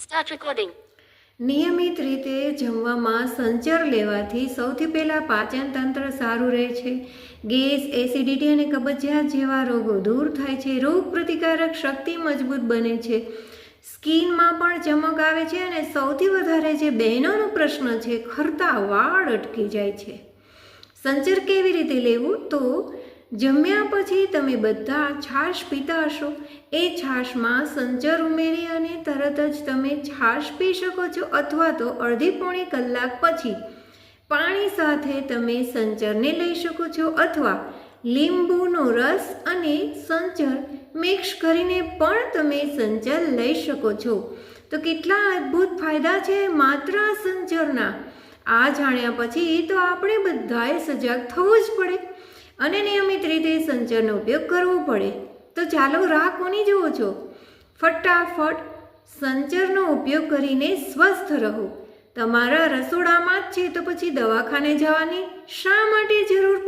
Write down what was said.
Start recording નિયમિત રીતે જમવામાં સંચર લેવાથી સૌથી પહેલાં પાચન તંત્ર સારું રહે છે. ગેસ, એસિડિટી અને કબજિયાત જેવા રોગો દૂર થાય છે. રોગ પ્રતિકારક શક્તિ મજબૂત બને છે. સ્કિનમાં પણ ચમક આવે છે અને સૌથી વધારે જે બહેનોનો પ્રશ્ન છે, ખરતા વાળ અટકી જાય છે. સંચર કેવી રીતે લેવું? તો જમ્યા પછી તમે બધા છાશ પીતા હશો. એ છાશમાં સંચર ઉમેરી અને તરત જ તમે છાશ પી શકો છો અથવા તો અડધી પોણી કલાક પછી. પાણી સાથે તમે સંચરને લઈ શકો છો અથવા લીંબુનો રસ અને સંચર મિક્સ કરીને પણ તમે સંચર લઈ શકો છો. તો કેટલા અદ્ભુત ફાયદા છે માત્ર સંચરના. આ જાણ્યા પછી તો આપણે બધાએ સજાગ થવું જ પડે. અને નિયમિત રીતે સંચરનો ઉપયોગ કરવો પડે. તો ચાલો રાહ કોની જુઓ છો? ફટાફટ સંચરનો ઉપયોગ કરીને સ્વસ્થ રહો. તમારા રસોડામાં જ છે તો પછી દવાખાને જવાની શા માટે જરૂર